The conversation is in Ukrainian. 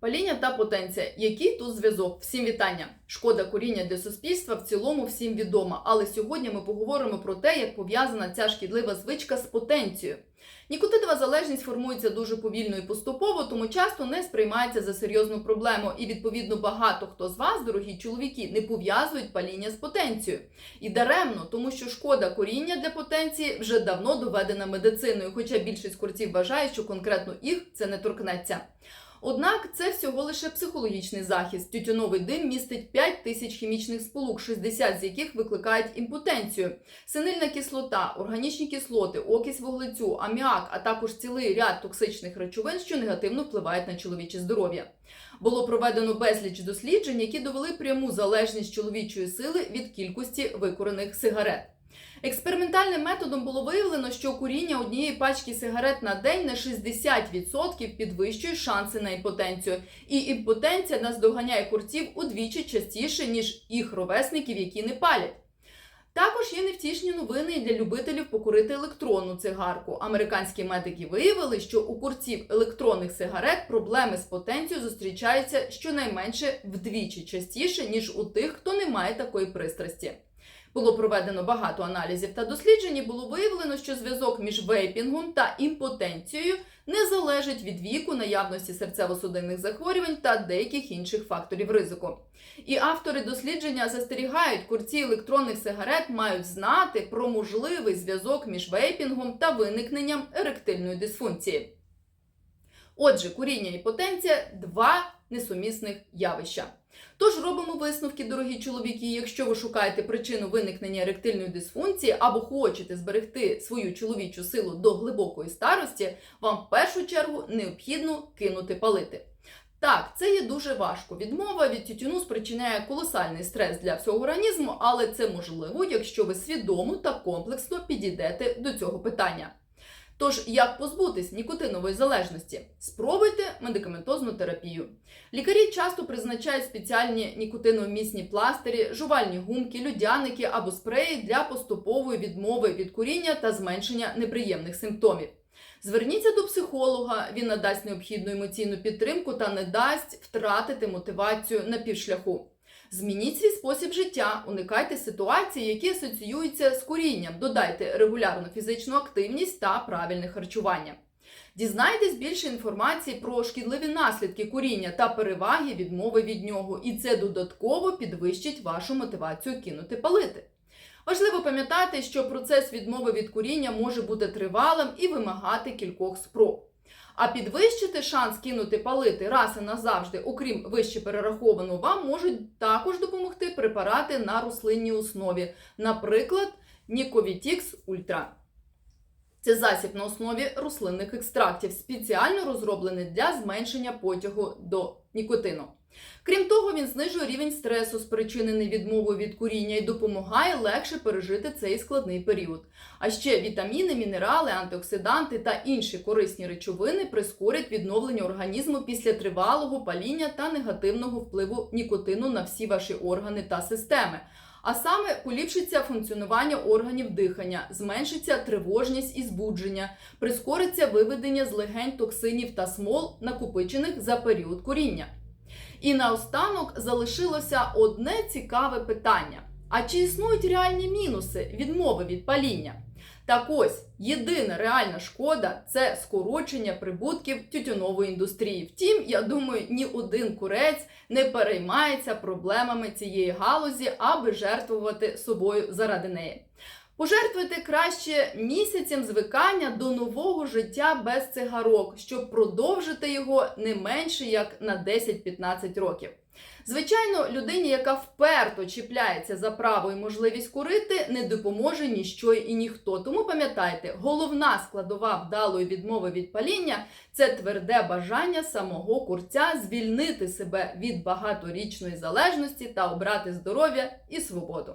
Паління та потенція. Який тут зв'язок? Всім вітання. Шкода куріння для суспільства в цілому всім відома. Але сьогодні ми поговоримо про те, як пов'язана ця шкідлива звичка з потенцією. Нікотинова залежність формується дуже повільно і поступово, тому часто не сприймається за серйозну проблему. І відповідно багато хто з вас, дорогі чоловіки, не пов'язують паління з потенцією. І даремно, тому що шкода коріння для потенції вже давно доведена медициною, хоча більшість курців вважає, що конкретно їх це не торкнеться. Однак це всього лише психологічний захист. Тютюновий дим містить 5 тисяч хімічних сполук, 60 з яких викликають імпотенцію. Синильна кислота, органічні кислоти, окись вуглецю, аміак, а також цілий ряд токсичних речовин, що негативно впливають на чоловіче здоров'я. Було проведено безліч досліджень, які довели пряму залежність чоловічої сили від кількості викурених сигарет. Експериментальним методом було виявлено, що куріння однієї пачки сигарет на день на 60% підвищує шанси на імпотенцію. І імпотенція наздоганяє курців удвічі частіше, ніж їх ровесників, які не палять. Також є невтішні новини для любителів покурити електронну цигарку. Американські медики виявили, що у курців електронних сигарет проблеми з потенцією зустрічаються щонайменше вдвічі частіше, ніж у тих, хто не має такої пристрасті. Було проведено багато аналізів та досліджень. і Було виявлено, що зв'язок між вейпінгом та імпотенцією не залежить від віку, наявності серцево-судинних захворювань та деяких інших факторів ризику. І автори дослідження застерігають, курці електронних сигарет мають знати про можливий зв'язок між вейпінгом та виникненням еректильної дисфункції. Отже, куріння і потенція два несумісних явища. Тож робимо висновки, дорогі чоловіки. Якщо ви шукаєте причину виникнення еректильної дисфункції або хочете зберегти свою чоловічу силу до глибокої старості, вам в першу чергу необхідно кинути палити. Так, це є дуже важко. Відмова від тютюну спричиняє колосальний стрес для всього організму, але це можливо, якщо ви свідомо та комплексно підійдете до цього питання. Тож, як позбутись нікотинової залежності? Спробуйте медикаментозну терапію. Лікарі часто призначають спеціальні нікотиновмісні пластирі, жувальні гумки, людяники або спреї для поступової відмови від куріння та зменшення неприємних симптомів. Зверніться до психолога, він надасть необхідну емоційну підтримку та не дасть втратити мотивацію на півшляху. Змініть свій спосіб життя, уникайте ситуацій, які асоціюються з курінням, додайте регулярну фізичну активність та правильне харчування. Дізнайтесь більше інформації про шкідливі наслідки куріння та переваги відмови від нього, і це додатково підвищить вашу мотивацію кинути палити. Важливо пам'ятати, що процес відмови від куріння може бути тривалим і вимагати кількох спроб. А підвищити шанс кинути палити раз і назавжди, окрім вище перерахованого, вам можуть також допомогти препарати на рослинній основі, наприклад, Ніковітікс Ультра. Це засіб на основі рослинних екстрактів, спеціально розроблений для зменшення потягу до нікотину. Крім того, він знижує рівень стресу, спричинений відмовою від куріння, і допомагає легше пережити цей складний період. А ще вітаміни, мінерали, антиоксиданти та інші корисні речовини прискорять відновлення організму після тривалого паління та негативного впливу нікотину на всі ваші органи та системи. А саме поліпшиться функціонування органів дихання, зменшиться тривожність і збудження, прискориться виведення з легень токсинів та смол, накопичених за період куріння. І наостанок залишилося одне цікаве питання: а чи існують реальні мінуси відмови від паління? Так ось єдина реальна шкода це скорочення прибутків тютюнової індустрії. Втім, я думаю, ні один курець не переймається проблемами цієї галузі, аби жертвувати собою заради неї. Пожертвуйте краще місяцем звикання до нового життя без цигарок, щоб продовжити його не менше як на 10-15 років. Звичайно, людині, яка вперто чіпляється за право і можливість курити, не допоможе ніщо і ніхто. Тому пам'ятайте, головна складова вдалої відмови від паління це тверде бажання самого курця звільнити себе від багаторічної залежності та обрати здоров'я і свободу.